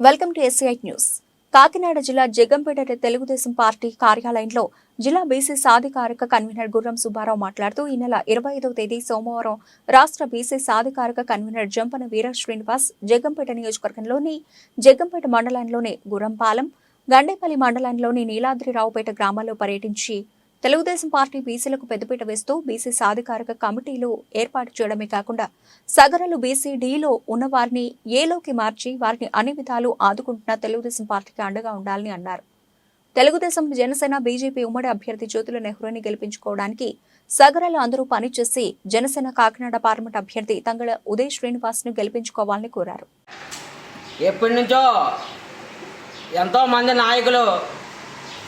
Welcome to SI news. Kakinada జిల్లా Jaggampeta Telugu Desam party కార్యాలయంలో జిల్లా బీసీ సాధికారిక కన్వీనర్ గుర్రం సుబ్బారావు మాట్లాడుతూ ఈ నెల ఇరవై ఐదవ తేదీ సోమవారం రాష్ట్ర బీసీ సాధికారిక కన్వీనర్ జంపన వీర శ్రీనివాస్ జగ్గంపేట నియోజకవర్గంలోని జగ్గంపేట మండలంలోని గుర్రంపాలెం గండేపల్లి మండలంలోని నీలాద్రిరావుపేట గ్రామాల్లో పర్యటించి తెలుగుదేశం పార్టీ బీసీలకు పెద్దపీట వేస్తూ బీసీ సాధికారిక కమిటీలు ఏర్పాటు చేయడమే కాకుండా సగరలు బీసీ డీలో ఉన్న వారిని ఏలోకి మార్చి వారిని అన్ని విధాలు ఆదుకుంటున్న తెలుగుదేశం పార్టీకి అండగా ఉండాలని అన్నారు. తెలుగుదేశం జనసేన బీజేపీ ఉమ్మడి అభ్యర్థి జ్యోతుల నెహ్రూని గెలిపించుకోవడానికి సగరలు అందరూ పనిచేసి జనసేన కాకినాడ పార్లమెంట్ అభ్యర్థి తంగళ ఉదయ్ శ్రీనివాస్ను గెలిపించుకోవాలని కోరారు. ఎప్పటి నుంచో ఎంతోమంది నాయకులు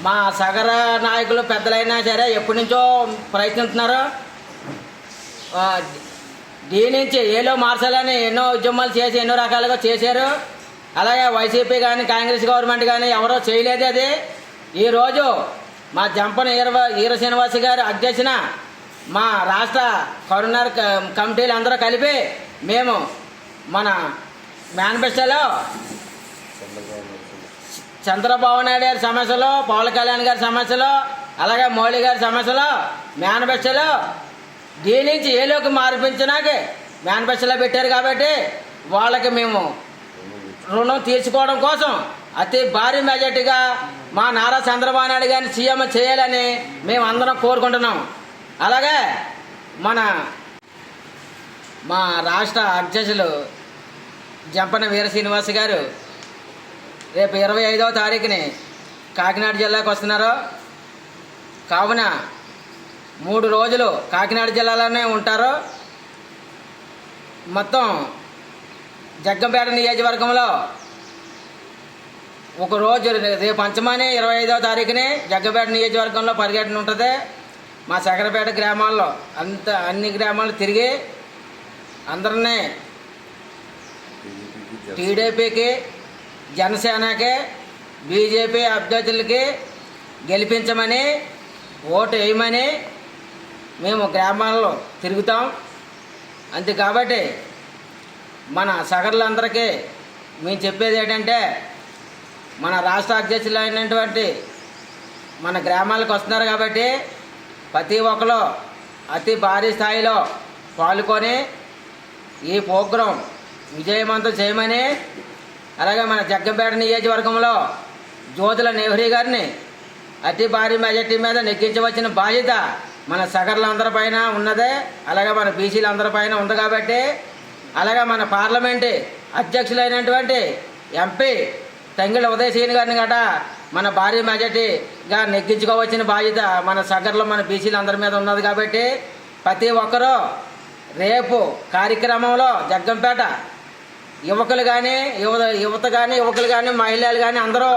మా సగర నాయకులు పెద్దలైనా సరే ఎప్పటి నుంచో ప్రయత్నిస్తున్నారు దీని నుంచి ఏలో మార్చాలని ఎన్నో ఉద్యమాలు చేసి ఎన్నో రకాలుగా చేశారు. అలాగే వైసీపీ కానీ కాంగ్రెస్ గవర్నమెంట్ కానీ ఎవరో చేయలేదు అది. ఈరోజు మా జంపన ఈరవ ఈర శ్రీనివాస్ గారు అధ్యక్షన మా రాష్ట్ర కరోనర్ కమిటీలు అందరూ కలిపి మేము మన మేనిఫెస్టోలో చంద్రబాబు నాయుడు గారి సమస్యలు పవన్ కళ్యాణ్ గారి సమస్యలు అలాగే మౌలి గారి సమస్యలు మేనిఫెస్టోలో దీని నుంచి ఏలోకి మార్పించడానికి మేనిఫెస్టోలో పెట్టారు కాబట్టి వాళ్ళకి మేము రుణం తీర్చుకోవడం కోసం అతి భారీ మెజార్టీగా మా నారా చంద్రబాబు నాయుడు గారిని సీఎం చేయాలని మేము అందరం కోరుకుంటున్నాం. అలాగే మన మా రాష్ట్ర అధ్యక్షులు జంపన వీర శ్రీనివాస్ గారు రేపు ఇరవై ఐదవ తారీఖుని కాకినాడ జిల్లాకు వస్తున్నారు? కావున మూడు రోజులు కాకినాడ జిల్లాలోనే ఉంటారు? మొత్తం జగ్గంపేట నియోజకవర్గంలో ఒక రోజు రేపు పంచమాని ఇరవై ఐదవ తారీఖుని జగ్గంపేట నియోజకవర్గంలో పర్యటన ఉంటుంది. మా సగరపేట గ్రామాల్లో అంత అన్ని గ్రామాలు తిరిగి అందరినీ టీడీపీకి జనసేనకి బీజేపీ అభ్యర్థులకి గెలిపించమని ఓటు వేయమని మేము గ్రామాల్లో తిరుగుతాం. అంతే కాబట్టి మన సగర్లందరికీ మేము చెప్పేది ఏంటంటే మన రాష్ట్ర అధ్యక్షులు అయినటువంటి మన గ్రామాలకు వస్తున్నారు కాబట్టి ప్రతి ఒక్కరు అతి భారీ స్థాయిలో పాల్గొని ఈ ప్రోగ్రాం విజయవంతం చేయమని అలాగే మన జగ్గంపేట నియోజకవర్గంలో జ్యోతుల నెహ్రీ గారిని అతి భారీ మెజార్టీ మీద నెక్కించవచ్చిన బాధ్యత మన సగర్లందరిపైన ఉన్నదే అలాగే మన బీసీలందరిపైన ఉంది కాబట్టి అలాగే మన పార్లమెంటు అధ్యక్షులైనటువంటి ఎంపీ తంగిళ్ళ ఉదయశ్రీని గారిని గట మన భారీ మెజార్టీగా నెగ్గించుకోవచ్చిన బాధ్యత మన సగర్లో మన బీసీలందరి మీద ఉన్నది కాబట్టి ప్రతి ఒక్కరూ రేపు కార్యక్రమంలో జగ్గంపేట యువకులు కానీ యువత యువత కానీ యువకులు కానీ మహిళలు కానీ అందరూ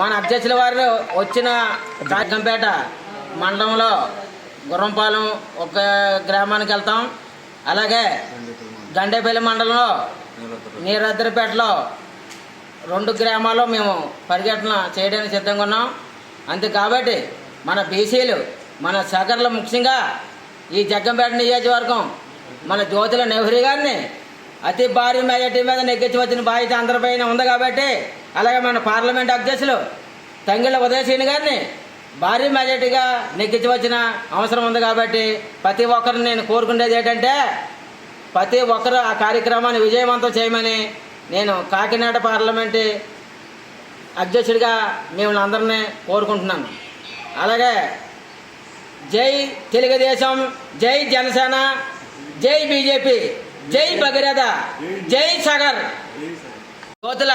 మన అధ్యక్షుల వారు వచ్చిన జగ్గంపేట మండలంలో గుర్రంపాలెం ఒక గ్రామానికి వెళ్తాం. అలాగే గండేపల్లి మండలంలో నీరద్రపేటలో రెండు గ్రామాల్లో మేము పర్యటన చేయడానికి సిద్ధంగా ఉన్నాం. అంతే కాబట్టి మన బీసీలు మన సగర్లు ముఖ్యంగా ఈ జగ్గంపేట నియోజకవర్గం మన జ్యోతుల నెహ్రూ గారిని అతి భారీ మెజార్టీ మీద నెగ్గించి వచ్చిన బాధ్యత అందరిపైన ఉంది కాబట్టి అలాగే మన పార్లమెంట్ అధ్యక్షులు తంగిళ్ళ ఉదయశ్రీని గారిని భారీ మెజార్టీగా నెగ్గించి వచ్చిన అవసరం ఉంది కాబట్టి ప్రతి ఒక్కరిని నేను కోరుకునేది ఏంటంటే ప్రతి ఒక్కరు ఆ కార్యక్రమాన్ని విజయవంతం చేయమని నేను కాకినాడ పార్లమెంటు అధ్యక్షుడిగా మిమ్మల్ని అందరినీ కోరుకుంటున్నాను. అలాగే జై తెలుగుదేశం జై జనసేన జై బీజేపీ. జై భగీరథ జై సాగర్. జ్యోతుల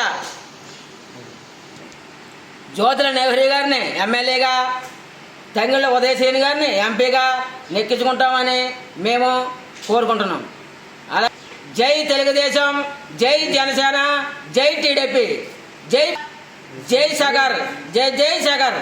జ్యోతుల నెహ్రూ గారిని ఎమ్మెల్యేగా తంగిళ్ళ ఉదయసేని గారిని ఎంపీగా నెక్కించుకుంటామని మేము కోరుకుంటున్నాం. అలా జై తెలుగుదేశం జై జనసేన జై టీడీపీ జై జై సాగర్ జై జై సాగర్.